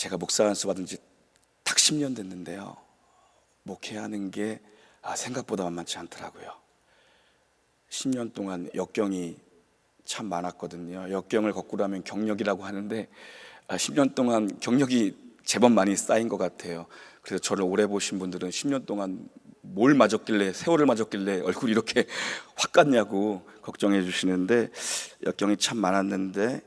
제가 목사 안수 받은 지 딱 10년 됐는데요. 목회하는 게 아, 생각보다 만만치 않더라고요. 10년 동안 역경이 참 많았거든요. 역경을 거꾸로 하면 경력이라고 하는데 아, 10년 동안 경력이 제법 많이 쌓인 것 같아요. 그래서 저를 오래 보신 분들은 10년 동안 뭘 맞았길래 세월을 맞았길래 얼굴이 이렇게 확 갔냐고 걱정해 주시는데 역경이 참 많았는데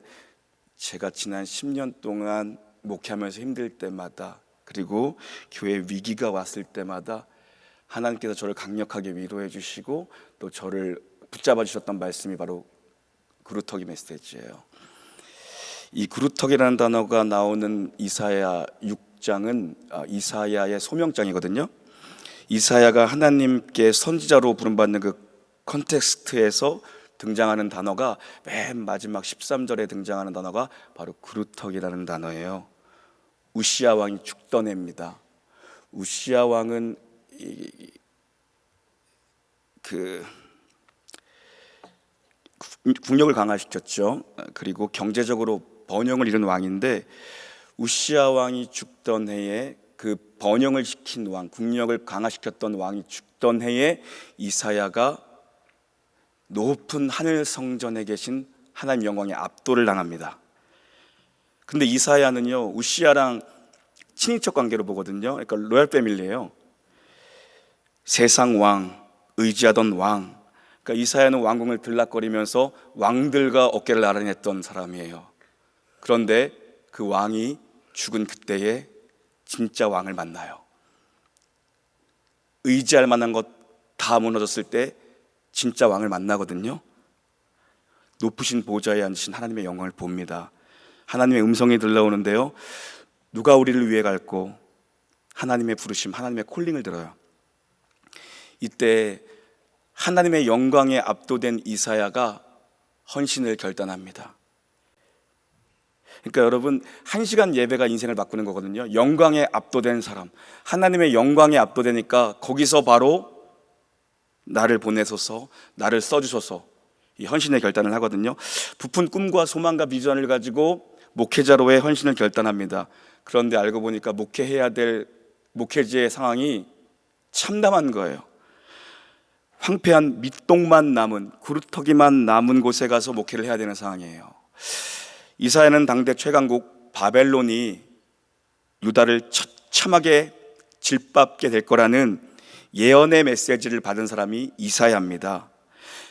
제가 지난 10년 동안 목회하면서 힘들 때마다 그리고 교회 위기가 왔을 때마다 하나님께서 저를 강력하게 위로해 주시고 또 저를 붙잡아 주셨던 말씀이 바로 그루터기 메시지예요. 이 그루터기라는 단어가 나오는 이사야 6장은 아, 이사야의 소명장이거든요. 이사야가 하나님께 선지자로 부름받는 그 컨텍스트에서 등장하는 단어가 맨 마지막 13절에 등장하는 단어가 바로 그루터기라는 단어예요. 우시아 왕이 죽던 해입니다. 우시아 왕은 이- 그 국력을 강화시켰죠. 그리고 경제적으로 번영을 이룬 왕인데 우시아 왕이 죽던 해에 그 번영을 시킨 왕, 국력을 강화시켰던 왕이 죽던 해에 이사야가 높은 하늘 성전에 계신 하나님 영광의 압도를 당합니다. 근데 이사야는요 우시아랑 친인척 관계로 보거든요. 그러니까 로얄 패밀리예요. 세상 왕, 의지하던 왕. 그러니까 이사야는 왕궁을 들락거리면서 왕들과 어깨를 나란히 했던 사람이에요. 그런데 그 왕이 죽은 그때에 진짜 왕을 만나요. 의지할 만한 것 다 무너졌을 때 진짜 왕을 만나거든요. 높으신 보좌에 앉으신 하나님의 영광을 봅니다. 하나님의 음성이 들려오는데요. 누가 우리를 위해 갈고 하나님의 부르심, 하나님의 콜링을 들어요. 이때 하나님의 영광에 압도된 이사야가 헌신을 결단합니다. 그러니까 여러분 한 시간 예배가 인생을 바꾸는 거거든요. 영광에 압도된 사람, 하나님의 영광에 압도되니까 거기서 바로 나를 보내소서, 나를 써주소서 이 헌신의 결단을 하거든요. 부푼 꿈과 소망과 비전을 가지고 목회자로의 헌신을 결단합니다. 그런데 알고 보니까 목회해야 될 목회지의 상황이 참담한 거예요. 황폐한 밑동만 남은 구루터기만 남은 곳에 가서 목회를 해야 되는 상황이에요. 이사야는 당대 최강국 바벨론이 유다를 처참하게 질밟게 될 거라는 예언의 메시지를 받은 사람이 이사야입니다.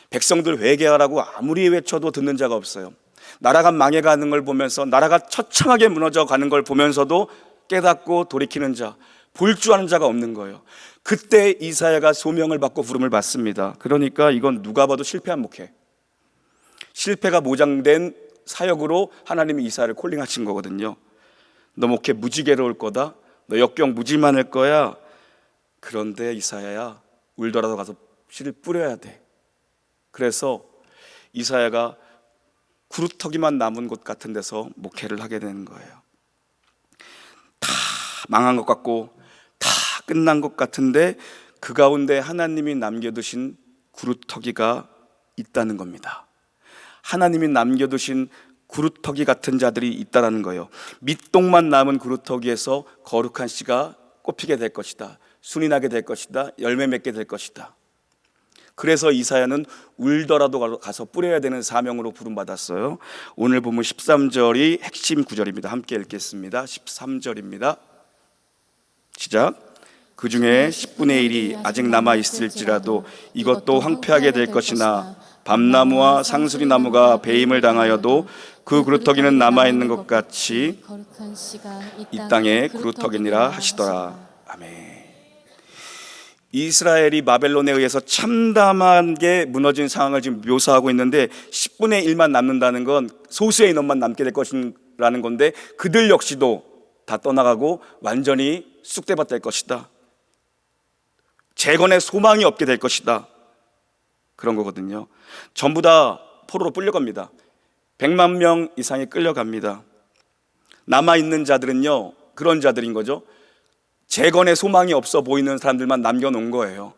백성들 회개하라고 아무리 외쳐도 듣는 자가 없어요. 나라가 망해가는 걸 보면서 나라가 처참하게 무너져 가는 걸 보면서도 깨닫고 돌이키는 자, 볼 줄 아는 자가 없는 거예요. 그때 이사야가 소명을 받고 부름을 받습니다. 그러니까 이건 누가 봐도 실패한 목회. 실패가 모장된 사역으로 하나님이 이사야를 콜링하신 거거든요. 너 목회 무지개로울 거다. 너 역경 무지 많을 거야. 그런데 이사야야 울더라도 가서 씨를 뿌려야 돼. 그래서 이사야가 구루터기만 남은 곳 같은 데서 목회를 하게 되는 거예요. 다 망한 것 같고 다 끝난 것 같은데 그 가운데 하나님이 남겨두신 구루터기가 있다는 겁니다. 하나님이 남겨두신 구루터기 같은 자들이 있다라는 거예요. 밑동만 남은 구루터기에서 거룩한 씨가 꼽히게 될 것이다. 순이 나게 될 것이다. 열매 맺게 될 것이다. 그래서 이사야는 울더라도 가서 뿌려야 되는 사명으로 부름받았어요. 오늘 보면 13절이 핵심 구절입니다. 함께 읽겠습니다. 13절입니다. 시작. 그 중에 10분의 1이 아직 남아 있을지라도 이것도 황폐하게 될 것이나 밤나무와 상수리 나무가 배임을 당하여도 그 그루터기는 남아 있는 것 같이 이 땅에 그루터기니라 하시더라. 아멘. 이스라엘이 바벨론에 의해서 참담하게 무너진 상황을 지금 묘사하고 있는데 10분의 1만 남는다는 건 소수의 인원만 남게 될 것이라는 건데 그들 역시도 다 떠나가고 완전히 쑥대밭 될 것이다. 재건의 소망이 없게 될 것이다. 그런 거거든요. 전부 다 포로로 끌려갑니다. 100만 명 이상이 끌려갑니다. 남아 있는 자들은요. 그런 자들인 거죠. 재건의 소망이 없어 보이는 사람들만 남겨놓은 거예요.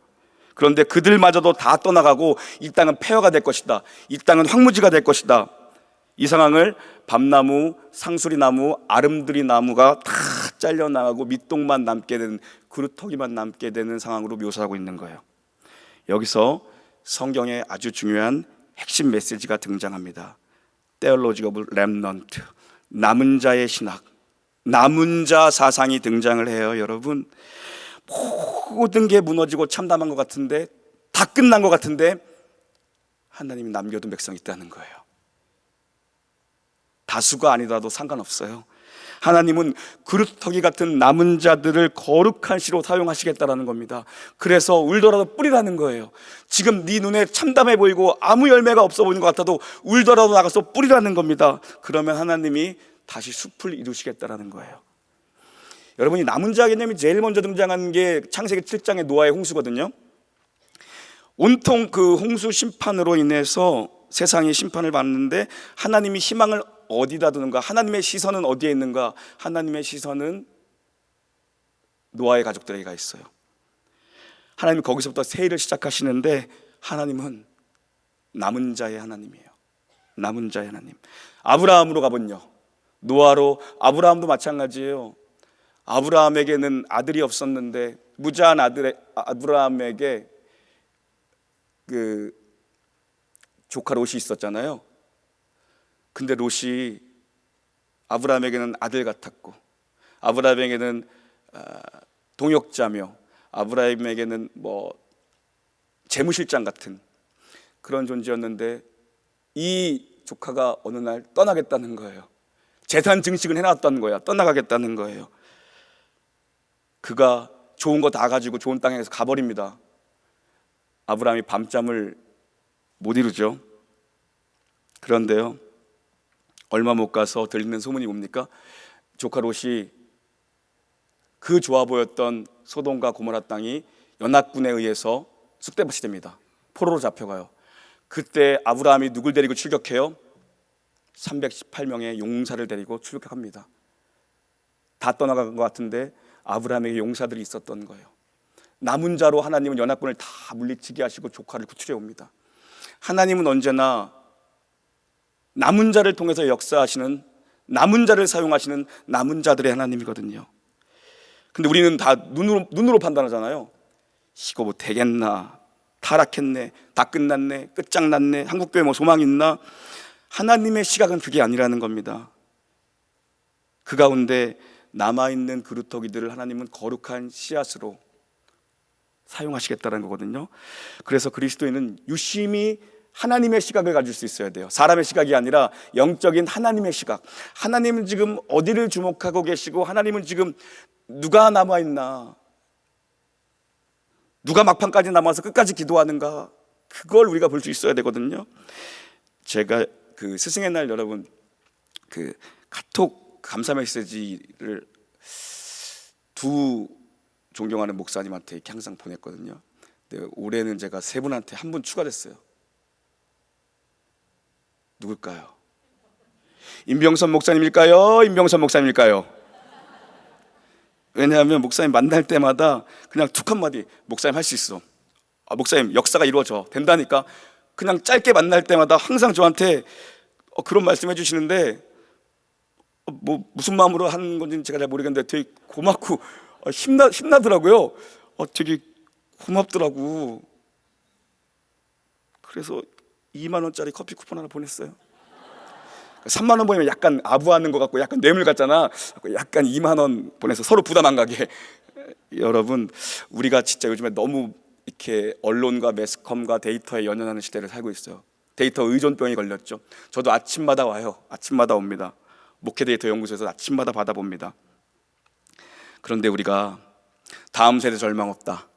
그런데 그들마저도 다 떠나가고 이 땅은 폐허가 될 것이다. 이 땅은 황무지가 될 것이다. 이 상황을 밤나무, 상수리나무, 아름드리 나무가 다 잘려나가고 밑동만 남게 되는 그루터기만 남게 되는 상황으로 묘사하고 있는 거예요. 여기서 성경에 아주 중요한 핵심 메시지가 등장합니다. Theology of Remnant, 남은 자의 신학, 남은 자 사상이 등장을 해요, 여러분. 모든 게 무너지고 참담한 것 같은데 다 끝난 것 같은데 하나님이 남겨둔 백성이 있다는 거예요. 다수가 아니더라도 상관없어요. 하나님은 그루터기 같은 남은 자들을 거룩한 시로 사용하시겠다라는 겁니다. 그래서 울더라도 뿌리라는 거예요. 지금 네 눈에 참담해 보이고 아무 열매가 없어 보이는 것 같아도 울더라도 나가서 뿌리라는 겁니다. 그러면 하나님이 다시 숲을 이루시겠다라는 거예요. 여러분이 남은 자 개념이 제일 먼저 등장한 게 창세기 7장의 노아의 홍수거든요. 온통 그 홍수 심판으로 인해서 세상이 심판을 받는데 하나님이 희망을 어디다 두는가? 하나님의 시선은 어디에 있는가? 하나님의 시선은 노아의 가족들에게 가 있어요. 하나님 거기서부터 세일을 시작하시는데 하나님은 남은 자의 하나님이에요. 남은 자의 하나님. 아브라함으로 가본요. 노아로 아브라함도 마찬가지예요. 아브라함에게는 아들이 없었는데 무자한 아들 아브라함에게 그 조카 롯이 있었잖아요. 근데 롯이 아브라함에게는 아들 같았고 아브라함에게는 아, 동역자며 아브라함에게는 뭐 재무실장 같은 그런 존재였는데 이 조카가 어느 날 떠나겠다는 거예요. 재산 증식을 해놨다는 거야. 떠나가겠다는 거예요. 그가 좋은 거 다 가지고 좋은 땅에 서 가버립니다. 아브라함이 밤잠을 못 이루죠. 그런데요, 얼마 못 가서 들리는 소문이 뭡니까? 조카 롯이 그 좋아 보였던 소돔과 고모라 땅이 연합군에 의해서 쑥대밭이 됩니다. 포로로 잡혀가요. 그때 아브라함이 누굴 데리고 출격해요? 318명의 용사를 데리고 출격합니다. 다 떠나간 것 같은데 아브라함에게 용사들이 있었던 거예요. 남은 자로 하나님은 연합군을 다 물리치게 하시고 조카를 구출해 옵니다. 하나님은 언제나 남은 자를 통해서 역사하시는 남은 자를 사용하시는 남은 자들의 하나님이거든요. 근데 우리는 다 눈으로 눈으로 판단하잖아요. 이거 뭐 되겠나? 타락했네. 다 끝났네. 끝장났네. 한국 교회 뭐 소망 있나? 하나님의 시각은 그게 아니라는 겁니다. 그 가운데 남아 있는 그루터기들을 하나님은 거룩한 씨앗으로 사용하시겠다는 거거든요. 그래서 그리스도인은 유심히 하나님의 시각을 가질 수 있어야 돼요. 사람의 시각이 아니라 영적인 하나님의 시각. 하나님은 지금 어디를 주목하고 계시고 하나님은 지금 누가 남아 있나? 누가 막판까지 남아서 끝까지 기도하는가? 그걸 우리가 볼 수 있어야 되거든요. 제가 그 스승의 날 여러분 그 카톡 감사 메시지를 두 존경하는 목사님한테 이렇게 항상 보냈거든요. 근데 올해는 제가 세 분한테 한 분 추가됐어요. 누굴까요? 임병선 목사님일까요? 임병선 목사님일까요? 왜냐하면 목사님 만날 때마다 그냥 툭 한마디 목사님 할 수 있어. 아, 목사님 역사가 이루어져 된다니까 그냥 짧게 만날 때마다 항상 저한테 어, 그런 말씀 해 주시는데 어, 뭐 무슨 마음으로 하는 건지는 제가 잘 모르겠는데 되게 고맙고 어, 힘나 힘나더라고요. 어, 되게 고맙더라고. 그래서 2만 원짜리 커피 쿠폰 하나 보냈어요. 3만 원 보내면 약간 아부하는 것 같고 약간 뇌물 같잖아. 약간 2만 원 보내서 서로 부담 안 가게. 여러분, 우리가 진짜 요즘에 너무 이렇게 언론과 매스컴과 데이터에 연연하는 시대를 살고 있어요. 데이터 의존병이 걸렸죠. 저도 아침마다 와요. 아침마다 옵니다. 목회 데이터 연구소에서 아침마다 받아봅니다. 그런데 우리가 다음 세대 절망 없다.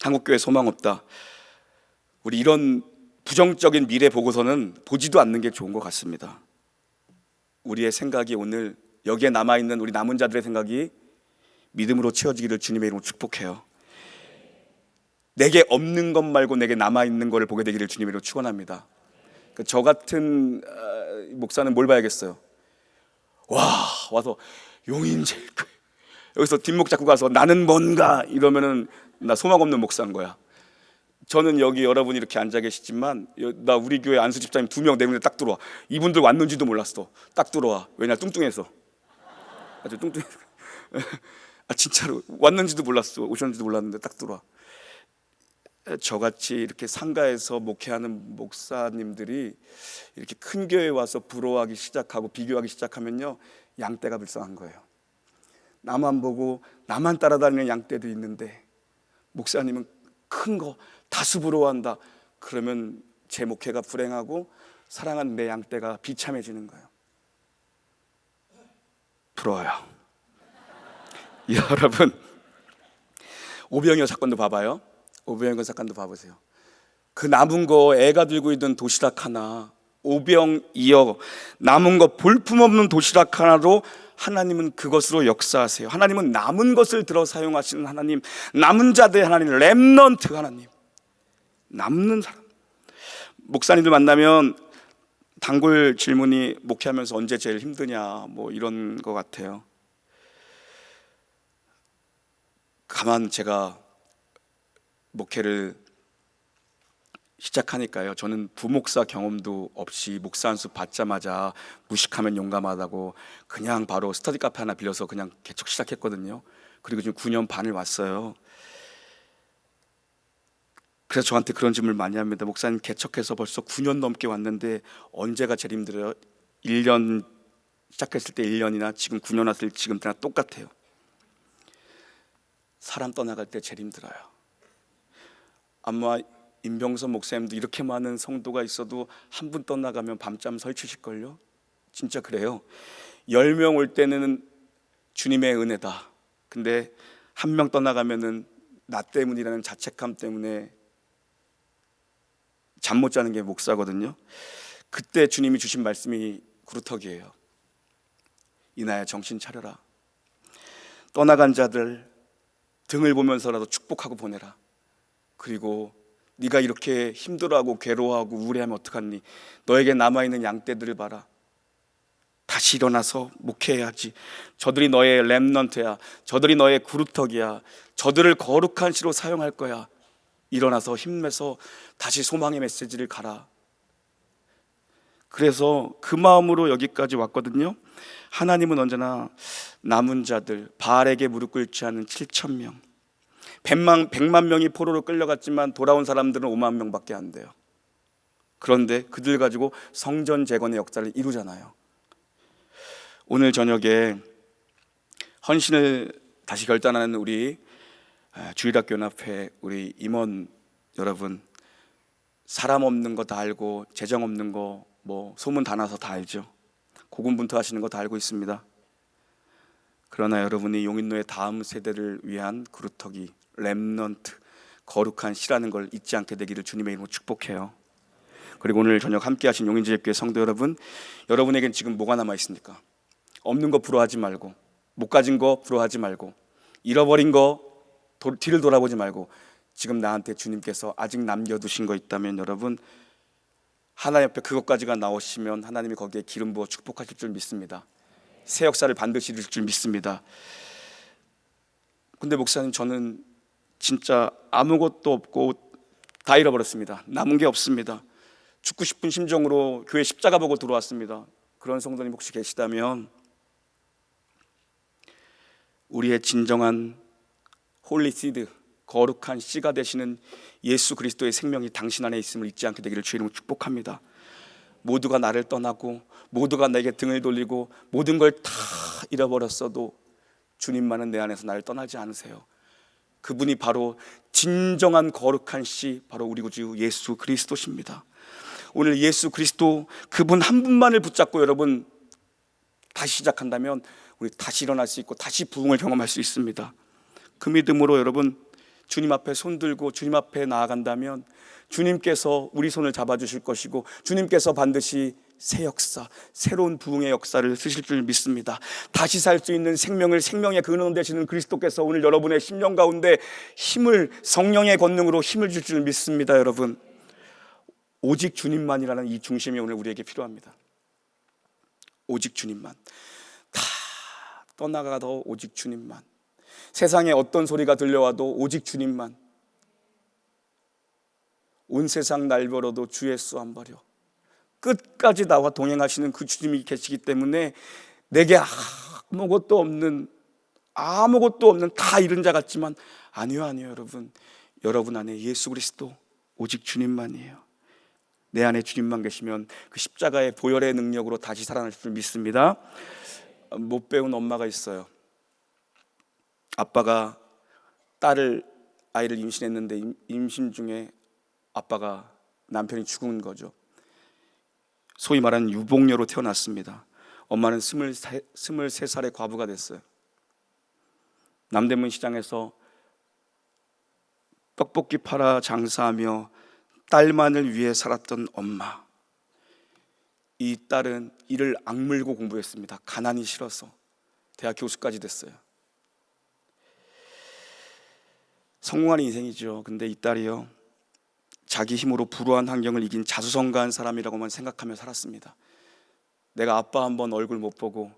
한국 교회 소망 없다. 우리 이런 부정적인 미래 보고서는 보지도 않는 게 좋은 것 같습니다. 우리의 생각이 오늘 여기에 남아 있는 우리 남은 자들의 생각이 믿음으로 채워지기를 주님의 이름으로 축복해요. 내게 없는 것 말고 내게 남아 있는 것을 보게 되기를 주님의 이름으로 축원합니다. 그저 같은 어, 목사는 뭘 봐야겠어요? 와 와서 용인 제일 크 여기서 뒷목 잡고 가서 나는 뭔가 이러면은 나 소망 없는 목사인 거야. 저는 여기 여러분이 이렇게 앉아 계시지만 여- 나 우리 교회 안수 집사님 두 명 네 명에 딱 들어와. 이분들 왔는지도 몰랐어. 딱 들어와. 왜냐 뚱뚱해서. 아주 뚱뚱해. 아 진짜로 왔는지도 몰랐어. 오셨는지도 몰랐는데 딱 들어와. 저같이 이렇게 상가에서 목회하는 목사님들이 이렇게 큰 교회에 와서 부러워하기 시작하고 비교하기 시작하면요 양떼가 불쌍한 거예요. 나만 보고 나만 따라다니는 양떼도 있는데 목사님은 큰 거 다수 부러워한다. 그러면 제 목회가 불행하고 사랑하는 내 양떼가 비참해지는 거예요. 부러워요. 여러분 오병이어 사건도 봐봐요. 오병이어 사건도 봐보세요. 그 남은 거 애가 들고 있는 도시락 하나 오병이어 남은 거 볼품없는 도시락 하나로 하나님은 그것으로 역사하세요. 하나님은 남은 것을 들어 사용하시는 하나님, 남은 자들의 하나님, 렘넌트 하나님, 남는 사람. 목사님들 만나면 단골 질문이 목회하면서 언제 제일 힘드냐 뭐 이런 것 같아요. 가만 제가 목회를 시작하니까요. 저는 부목사 경험도 없이 목사 한 수 받자마자 무식하면 용감하다고 그냥 바로 스터디 카페 하나 빌려서 그냥 개척 시작했거든요. 그리고 지금 9년 반을 왔어요. 그래서 저한테 그런 질문을 많이 합니다. 목사님 개척해서 벌써 9년 넘게 왔는데 언제가 제일 힘들어요? 1년 시작했을 때 1년이나 지금 9년 왔을 때 지금 때나 똑같아요. 사람 떠나갈 때 제일 힘들어요. 아마 임병선 목사님도 이렇게 많은 성도가 있어도 한 분 떠나가면 밤잠 설치실걸요? 진짜 그래요. 열 명 올 때는 주님의 은혜다. 근데 한 명 떠나가면은 나 때문이라는 자책감 때문에 잠 못 자는 게 목사거든요. 그때 주님이 주신 말씀이 구루터기예요. 이나야 정신 차려라. 떠나간 자들 등을 보면서라도 축복하고 보내라. 그리고 네가 이렇게 힘들어하고 괴로워하고 우울해하면 어떡하니? 너에게 남아 있는 양떼들을 봐라. 다시 일어나서 목회해야지. 저들이 너의 렘넌트야. 저들이 너의 구루터기야. 저들을 거룩한 시로 사용할 거야. 일어나서 힘내서 다시 소망의 메시지를 가라. 그래서 그 마음으로 여기까지 왔거든요. 하나님은 언제나 남은 자들, 바알에게 무릎 꿇지 않은 7천 명, 100만, 100만 명이 포로로 끌려갔지만 돌아온 사람들은 5만 명밖에 안 돼요. 그런데 그들 가지고 성전 재건의 역사를 이루잖아요. 오늘 저녁에 헌신을 다시 결단하는 우리 아, 주일학교 연합회 우리 임원 여러분 사람 없는 거 다 알고 재정 없는 거 뭐 소문 다 나서 다 알죠. 고군분투 하시는 거 다 알고 있습니다. 그러나 여러분이 용인노의 다음 세대를 위한 그루터기 렘넌트 거룩한 시라는 걸 잊지 않게 되기를 주님의 이름으로 축복해요. 그리고 오늘 저녁 함께 하신 용인지교회 성도 여러분, 여러분에겐 지금 뭐가 남아 있습니까? 없는 거 부러워하지 말고 못 가진 거 부러워하지 말고 잃어버린 거 도- 뒤를 돌아보지 말고 지금 나한테 주님께서 아직 남겨두신 거 있다면 여러분 하나님 앞에 그것까지가 나오시면 하나님이 거기에 기름 부어 축복하실 줄 믿습니다. 새 역사를 반드시 이룰 줄 믿습니다. 근데 목사님 저는 진짜 아무것도 없고 다 잃어버렸습니다. 남은 게 없습니다. 죽고 싶은 심정으로 교회 십자가 보고 들어왔습니다. 그런 성도님 혹시 계시다면 우리의 진정한 홀리 시드 거룩한 씨가 되시는 예수 그리스도의 생명이 당신 안에 있음을 잊지 않게 되기를 주의 이름으로 축복합니다. 모두가 나를 떠나고 모두가 내게 등을 돌리고 모든 걸 다 잃어버렸어도 주님만은 내 안에서 나를 떠나지 않으세요. 그분이 바로 진정한 거룩한 씨 바로 우리 구주 예수 그리스도십니다. 오늘 예수 그리스도 그분 한 분만을 붙잡고 여러분 다시 시작한다면 우리 다시 일어날 수 있고 다시 부흥을 경험할 수 있습니다. 그 믿음으로 여러분 주님 앞에 손 들고 주님 앞에 나아간다면 주님께서 우리 손을 잡아 주실 것이고 주님께서 반드시 새 역사, 새로운 부흥의 역사를 쓰실 줄 믿습니다. 다시 살 수 있는 생명을 생명의 근원 되시는 그리스도께서 오늘 여러분의 심령 가운데 힘을 성령의 권능으로 힘을 줄 줄 믿습니다, 여러분. 오직 주님만이라는 이 중심이 오늘 우리에게 필요합니다. 오직 주님만. 다 떠나가도 오직 주님만. 세상에 어떤 소리가 들려와도 오직 주님만. 온 세상 날벼러도 주의 수안 버려. 끝까지 나와 동행하시는 그 주님이 계시기 때문에 내게 아무것도 없는 아무것도 없는 다 잃은 자 같지만 아니요 아니요 여러분 여러분 안에 예수 그리스도 오직 주님만이에요. 내 안에 주님만 계시면 그 십자가의 보혈의 능력으로 다시 살아날 줄 믿습니다. 못 배운 엄마가 있어요. 아빠가 딸을 아이를 임신했는데 임- 임신 중에 아빠가 남편이 죽은 거죠. 소위 말하는 유복녀로 태어났습니다. 엄마는 스물세, 스물세 살의 과부가 됐어요. 남대문 시장에서 떡볶이 팔아 장사하며 딸만을 위해 살았던 엄마. 이 딸은 이를 악물고 공부했습니다. 가난이 싫어서 대학 교수까지 됐어요. 성공한 인생이죠. 근데 이 딸이요. 자기 힘으로 불우한 환경을 이긴 자수성가한 사람이라고만 생각하며 살았습니다. 내가 아빠 한 번 얼굴 못 보고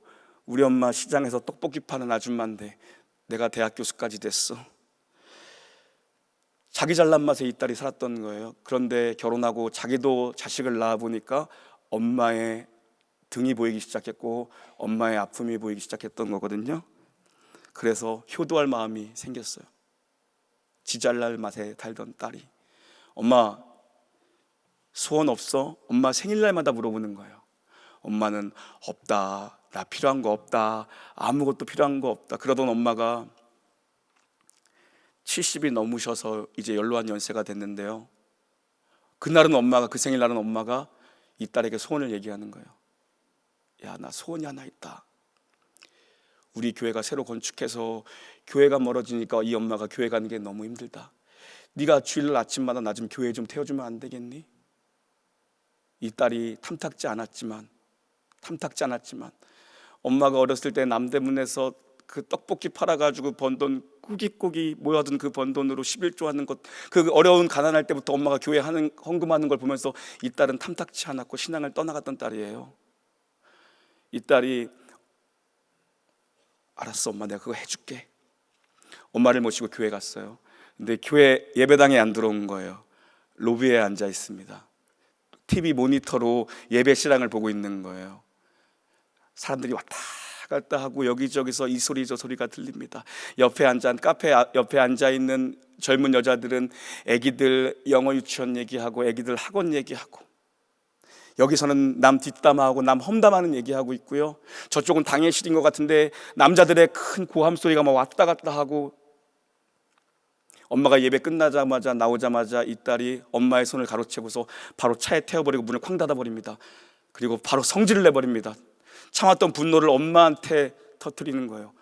우리 엄마 시장에서 떡볶이 파는 아줌마인데 내가 대학 교수까지 됐어. 자기 잘난 맛에 이 딸이 살았던 거예요. 그런데 결혼하고 자기도 자식을 낳아 보니까 엄마의 등이 보이기 시작했고 엄마의 아픔이 보이기 시작했던 거거든요. 그래서 효도할 마음이 생겼어요. 지잘날 맛에 달던 딸이 엄마 소원 없어? 엄마 생일날마다 물어보는 거예요. 엄마는 없다. 나 필요한 거 없다. 아무것도 필요한 거 없다. 그러던 엄마가 70이 넘으셔서 이제 연로한 연세가 됐는데요. 그날은 엄마가 그 생일날은 엄마가 이 딸에게 소원을 얘기하는 거예요. 야, 나 소원이 하나 있다. 우리 교회가 새로 건축해서 교회가 멀어지니까 이 엄마가 교회 가는 게 너무 힘들다. 네가 주일 아침마다 나 좀 교회 좀 태워주면 안 되겠니? 이 딸이 탐탁지 않았지만 탐탁지 않았지만 엄마가 어렸을 때 남대문에서 그 떡볶이 팔아가지고 번 돈 꾸깃꾸깃 모아둔 그번 돈으로 11조 하는 것 그 어려운 가난할 때부터 엄마가 교회 하는 헌금하는 걸 보면서 이 딸은 탐탁치 않았고 신앙을 떠나갔던 딸이에요. 이 딸이 알았어 엄마 내가 그거 해줄게. 엄마를 모시고 교회 갔어요. 근데 교회 예배당에 안 들어온 거예요. 로비에 앉아 있습니다. TV 모니터로 예배 실황을 보고 있는 거예요. 사람들이 왔다 갔다 하고 여기저기서 이 소리 저 소리가 들립니다. 옆에 앉아 카페 아- 옆에 앉아 있는 젊은 여자들은 아기들 영어 유치원 얘기하고 아기들 학원 얘기하고 여기서는 남 뒷담화하고 남 험담하는 얘기하고 있고요. 저쪽은 당해실인 것 같은데 남자들의 큰 고함 소리가 막 왔다 갔다 하고 엄마가 예배 끝나자마자 나오자마자 이 딸이 엄마의 손을 가로채고서 바로 차에 태워버리고 문을 쾅 닫아버립니다. 그리고 바로 성질을 내버립니다. 참았던 분노를 엄마한테 터뜨리는 거예요.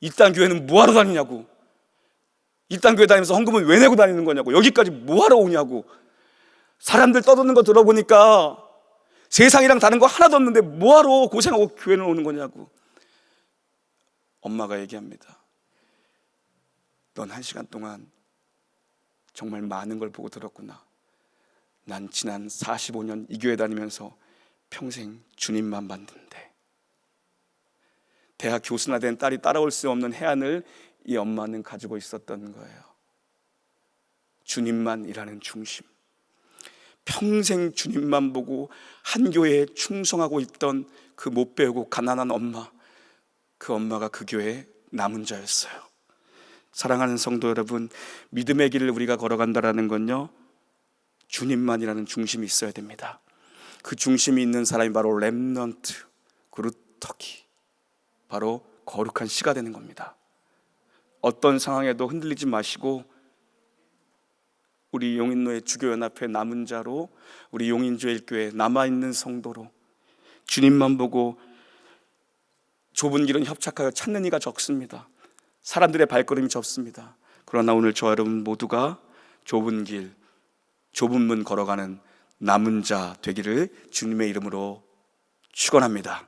이딴 교회는 뭐하러 다니냐고. 이딴 교회 다니면서 헌금은 왜 내고 다니는 거냐고. 여기까지 뭐하러 오냐고. 사람들 떠드는 거 들어보니까 세상이랑 다른 거 하나도 없는데 뭐하러 고생하고 교회는 오는 거냐고. 엄마가 얘기합니다. 넌 한 시간 동안 정말 많은 걸 보고 들었구나. 난 지난 45년 이 교회 다니면서 평생 주님만 봤는데 대학 교수나 된 딸이 따라올 수 없는 해안을 이 엄마는 가지고 있었던 거예요. 주님만 일하는 중심. 평생 주님만 보고 한 교회에 충성하고 있던 그 못 배우고 가난한 엄마. 그 엄마가 그 교회의 남은 자였어요. 사랑하는 성도 여러분, 믿음의 길을 우리가 걸어간다라는 건요. 주님만이라는 중심이 있어야 됩니다. 그 중심이 있는 사람이 바로 렘넌트, 그루터기, 바로 거룩한 씨가 되는 겁니다. 어떤 상황에도 흔들리지 마시고 우리 용인노예 주교연합회 남은 자로 우리 용인주일교회 남아있는 성도로 주님만 보고 좁은 길은 협착하여 찾는 이가 적습니다. 사람들의 발걸음이 적습니다. 그러나 오늘 저와 여러분 모두가 좁은 길, 좁은 문 걸어가는 남은 자 되기를 주님의 이름으로 축원합니다.